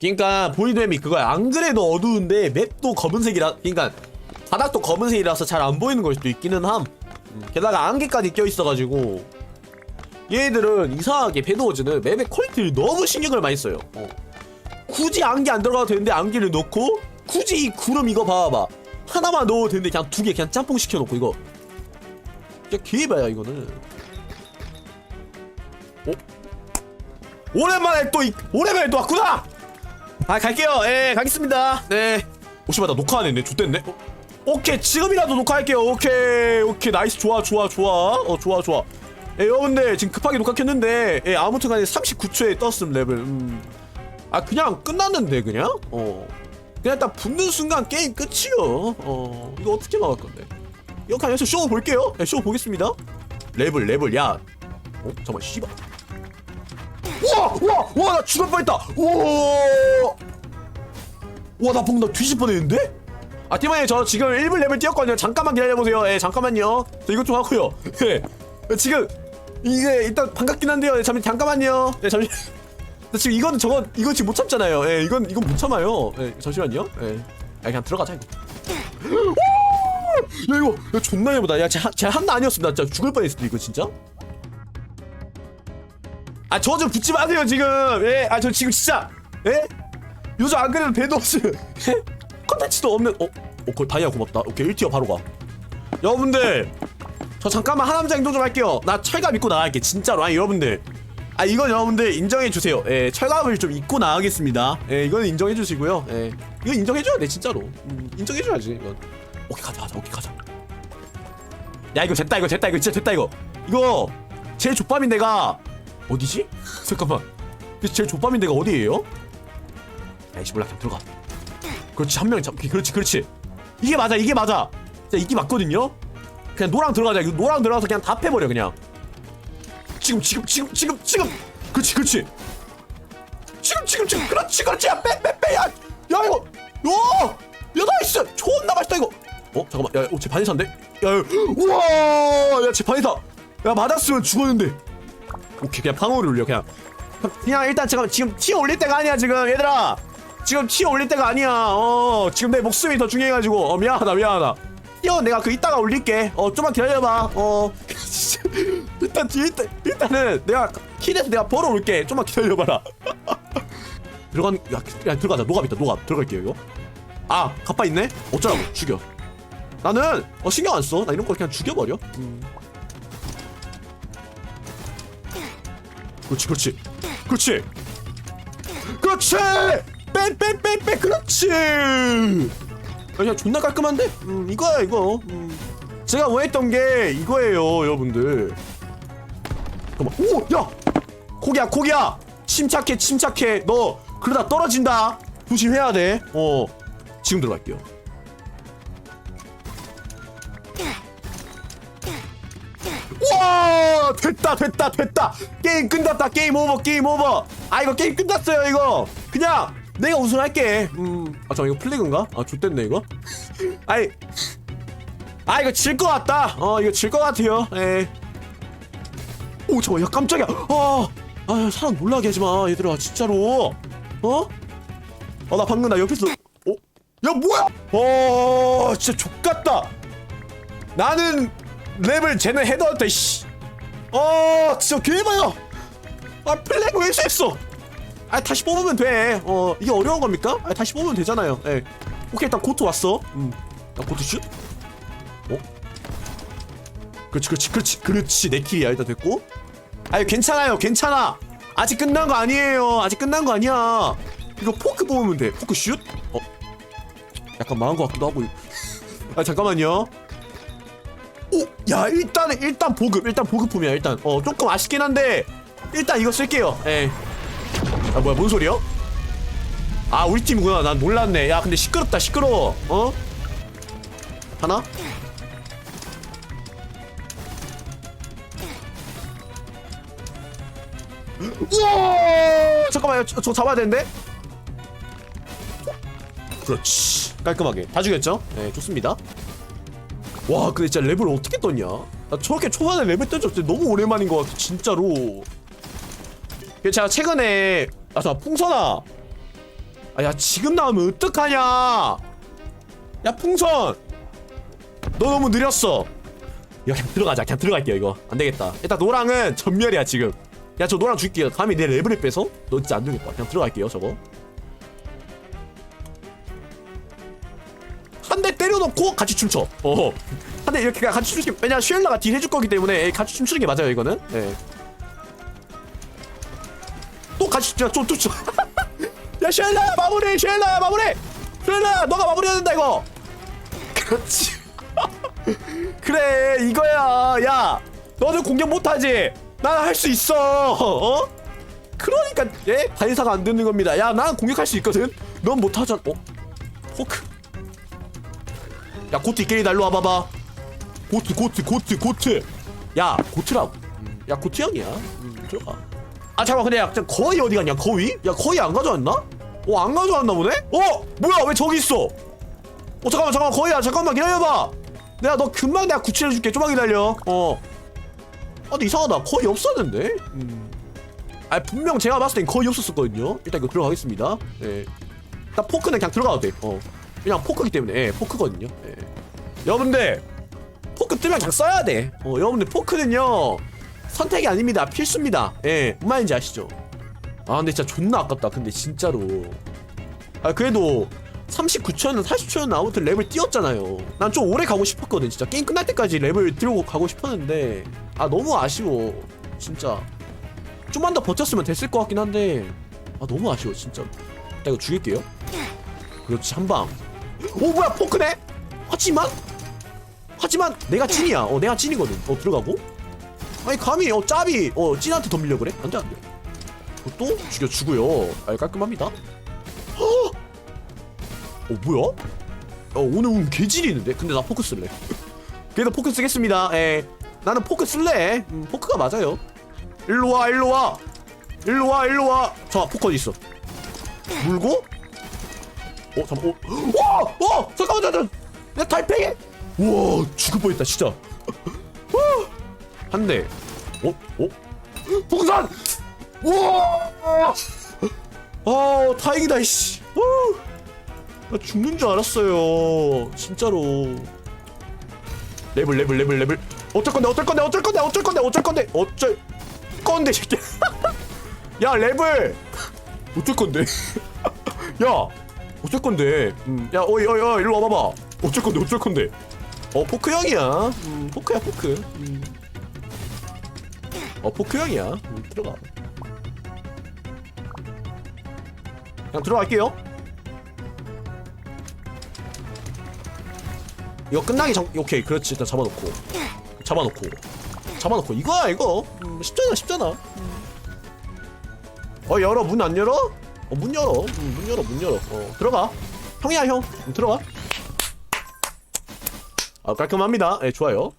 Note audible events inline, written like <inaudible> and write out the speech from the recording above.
그러니까 보이드 맵이 그거야. 안 그래도 어두운데 맵도 검은색이라, 그러니까 바닥도 검은색이라서 잘 안 보이는 걸 수도 있기는 함. 음, 게다가 안개까지 껴 있어가지고 얘들은 이상하게 배드워즈는 맵의 퀄리티를 너무 신경을 많이 써요. 어. 굳이 안개 안 들어가도 되는데 안개를 넣고 굳이 이 구름 이거 봐봐. 하나만 넣어도 되는데 그냥 두 개 그냥 짬뽕 시켜놓고 이거. 진짜 개봐야 이거는. 어? 오랜만에 또 이, 오랜만에 또 왔구나. 아 갈게요. 예 가겠습니다. 네. 오시마 나 녹화 안 했네. 좋댔네. 어? 오케이 지금이라도 녹화할게요. 오케이 오케이 나이스 좋아 좋아 좋아. 어 좋아 좋아. 예, 여러분들 지금 급하게 녹화 켰는데 예, 아무튼 간에 39초에 떴음 레벨. 음. 아 그냥 끝났는데 그냥. 어. 그냥 딱 붙는 순간 게임 끝이요. 어 이거 어떻게 막을 건데? 이거 해서 쇼 볼게요. 네, 쇼 보겠습니다. 레벨 레벨 야. 어 잠깐 씨발. 우와 우와 우와 나 죽을 뻔했다. 우와. 우와 나 방금 나 뒤질 뻔했는데? 아 팀원님 저 지금 1분 레벨 뛰었거든요. 잠깐만 기다려보세요. 예 잠깐만요. 저 이것 좀 하고요. <laughs> 예 지금 이게 일단 반갑긴 한데요. 예, 잠 잠깐만요. 예 잠시. <laughs> 나 지금 이거는 저거 이거 지금 못 참잖아요. 예 이건 이건 못 참아요. 예 잠시만요. 예 아, 그냥 들어가자 이거. <gasps> 야 이거 야, 존나 예쁘다. 야제 한나 아니었으면 나 진짜 죽을 뻔했어 이거 진짜. 아 저 좀 붙지 마세요 지금. 예, 아 저 지금 진짜. 예? 요즘 안 그래도 배도스 <laughs> 컨텐츠도 없는. 어, 어, 그 다이아 고맙다. 오케이 1티어 바로 가. 여러분들, 저 잠깐만 하남자 행동 좀 할게요. 나 철갑 입고 나갈게 진짜로. 아니 여러분들. 아 이건 여러분들 인정해 주세요. 예, 철갑을 좀 입고 나가겠습니다. 예, 이거는 인정해 주시고요. 예, 이거 인정해 줘야 돼 진짜로. 음, 인정해 줘야지 이건. 오케이 가자 가자 오케이 가자. 야 이거 됐다 이거 됐다 이거 진짜 됐다 이거. 이거 제일 족밥인 데가 어디지? 잠깐만. 제일 족밥인 데가 어디예요? 야이씨 몰라 그냥 들어가. 그렇지 한 명이 잡. 그렇지 그렇지. 이게 맞아 이게 맞아. 자 이게 맞거든요. 그냥 노랑 들어가자. 이거 노랑 들어가서 그냥 다 패버려 그냥. 지금 지금 지금 지금 지금. 그렇지 그렇지. 지금 지금 지금 그렇지 그렇지 야빼빼빼 야. 야 이거 야. 야 나이스 존나 맛있다 이거. 어 잠깐만 야제 반이사인데? 야 야, 우와 야제 반이사. 야 맞았으면 죽었는데. 오케이 그냥 방어를 올려 그냥. 그냥 일단 잠깐 지금 티 올릴 때가 아니야 지금 얘들아. 지금 티 올릴 때가 아니야. 어, 지금 내 목숨이 더 중요해가지고. 어, 미안하다, 미안하다. 뛰어, 내가 그 이따가 올릴게. 어, 좀만 기다려봐. 어. <laughs> 일단, 일단, 일단은 내가 키에서 내가 벌어 올게. 좀만 기다려봐라. <laughs> 들어간, 야, 야, 들어가자. 노갑 있다, 노갑. 들어갈게요, 이거. 아, 가빠 있네? 어쩌라고, 죽여. 나는, 어, 신경 안 써. 나 이런 거 그냥 죽여버려. 음. 그렇지, 그렇지. 그렇지. 그렇지! 빼빼빼빼 그렇지! 야, 그냥 존나 깔끔한데? 음 이거야 이거 음. 제가 원했던 게 이거예요 여러분들 잠깐만 오! 야! 고기야 고기야! 침착해 침착해 너 그러다 떨어진다 조심해야 돼어 지금 들어갈게요 됐다 됐다 됐다. 게임 끝났다. 게임 오버 게임 오버. 아 이거 게임 끝났어요 이거. 그냥 내가 우승할게. 음아 잠깐 이거 플래그인가? 아 좋댔네 이거? <laughs> 아이. 아 이거 질 것 같다. 어 이거 질 것 같아요. 에오 잠깐 야 깜짝이야. 아, 아 사람 놀라게 하지 마 얘들아 진짜로. 어? 어나 방금 나 옆에서 어? 야 뭐야? 어 진짜 족같다. 나는 랩을 쟤는 헤더한테 씨. 어 진짜 개봐요. 아 플래그 왜 했어? 아 다시 뽑으면 돼. 어 이게 어려운 겁니까? 아 다시 뽑으면 되잖아요. 예. 오케이 일단 고트 왔어. 음. 야 고트 슛. 어? 그렇지 그렇지 그렇지 그렇지 내 킬이야 일단 됐고. 아유 괜찮아요 괜찮아. 아직 끝난 거 아니에요. 아직 끝난 거 아니야. 이거 포크 뽑으면 돼. 포크 슛? 어? 약간 망한 것 같기도 하고. 아 잠깐만요. 오, 야 일단은 일단 보급 일단 보급품이야 일단 어 조금 아쉽긴 한데 일단 이거 쓸게요. 예. 아 뭐야 뭔 소리야? 아 우리 팀이구나 난 몰랐네. 야 근데 시끄럽다 시끄러워. 어? 하나? 우와 잠깐만요 저, 저 잡아야 되는데 그렇지 깔끔하게 다 죽였죠? 네 좋습니다 와 근데 진짜 랩을 어떻게 떴냐? 나 저렇게 초반에 랩을 뜬적 진짜 너무 오랜만인 것 같아 진짜로. 그 제가 최근에 아저 풍선아. 아 야 지금 나오면 어떡하냐? 야 풍선. 너 너무 느렸어. 야 그냥 들어가자. 그냥 들어갈게요 이거. 안되겠다. 일단 노랑은 전멸이야 지금. 야 저 노랑 줄게요. 감히 내 레벨을 빼서? 너 진짜 안되겠다. 그냥 들어갈게요 저거 놓고 같이 춤춰. 어한 대 이렇게 같이 춤추게 왜냐 슈엘라가 딜 해줄 거기 때문에 같이 춤추는 게 맞아요 이거는. 예. 또 같이 춤춰 좀 춤춰. <laughs> 야 슈엘라 마무리 슈엘라 마무리! 슈엘라 너가 마무리해야 된다 이거! 그렇지. <laughs> 그래 이거야. 야 너는 공격 못하지? 난 할 수 있어. 어? 그러니까 예? 반사가 안 되는 겁니다. 야 난 공격할 수 있거든. 넌 못하잖아. 어? 포크 야 고트 이끼리다 일로 와봐봐. 고트 고트 고트 고트. 야 고트라고. 음, 야 고트 형이야. 음, 들어가. 아 잠깐만 근데 야 거의 어디 갔냐? 거의? 야 거의 안 가져왔나? 어 안 가져왔나 보네? 어 뭐야? 왜 저기 있어? 어 잠깐만 잠깐만 거의야. 잠깐만 기다려봐. 내가 너 금방 내가 구출해줄게. 좀만 기다려. 어. 아, 근데 이상하다. 거의 없었는데? 음. 아 분명 제가 봤을 땐 거의 없었었거든요. 일단 이거 들어가겠습니다. 예 일단 포크는 그냥 들어가도 돼 어 그냥 포크기 때문에. 예 포크거든요. 예. 여러분들 포크 뜨면 그냥 써야 돼. 어, 여러분들 포크는요 선택이 아닙니다. 필수입니다. 예 뭔 말인지 아시죠? 아 근데 진짜 존나 아깝다. 근데 진짜로. 아 그래도 39초였나 40초였나 아무튼 랩을 띄웠잖아요. 난 좀 오래 가고 싶었거든 진짜. 게임 끝날 때까지 랩을 들고 가고 싶었는데. 아 너무 아쉬워 진짜. 좀만 더 버텼으면 됐을 것 같긴 한데. 아 너무 아쉬워 진짜. 일단 이거 죽일게요. 그렇지 한방 오 뭐야 포크네? 하지만 하지만 내가 찐이야. 어 내가 찐이거든. 어 들어가고. 아니 감히 어 짭이 어 찐한테 덤비려 그래? 안돼 안돼 또 죽여 주고요. 아 깔끔합니다. 어! 뭐야? 어 오늘 운 개질이는데? 근데 나 포크 쓸래. 그래도 포크 쓰겠습니다. 에 나는 포크 쓸래. 음, 포크가 맞아요. 일로 와 일로 와. 일로 와 일로 와 자 포크 어디 있어? 물고 어 잠깐 어 와 어 <gasps> 잠깐만 잠깐 내 달팽이? 우와 죽을 뻔했다 진짜. <gasps> 한 대. 어? 어? <gasps> 풍선 우와! 아 다행이다 이씨. 어, 나 죽는 줄 알았어요 진짜로. 레벨 레벨 레벨 레벨. 어쩔 건데 어쩔 건데 어쩔 건데 어쩔 건데 어쩔 건데 어쩔 건데 새끼 <laughs> 야 레벨! 어쩔 건데? <laughs> 야 어쩔 건데? 음, 야 어이 어이 어이 일로 와봐봐. 어쩔 건데 어쩔 건데? 어 포크 형이야. 음, 포크야 포크. 음. 어 포크 형이야. 음, 들어가. 그냥 들어갈게요. 이거 끝나기 전 오케이 그렇지. 일단 잡아놓고. 잡아놓고. 잡아놓고. 이거야 이거. 음, 쉽잖아 쉽잖아. 음. 어 열어 문 안 열어? 어 문 열어. 음, 문 열어 문 열어. 어 들어가. 형이야 형. 음, 들어가. 아 깔끔합니다. 예 좋아요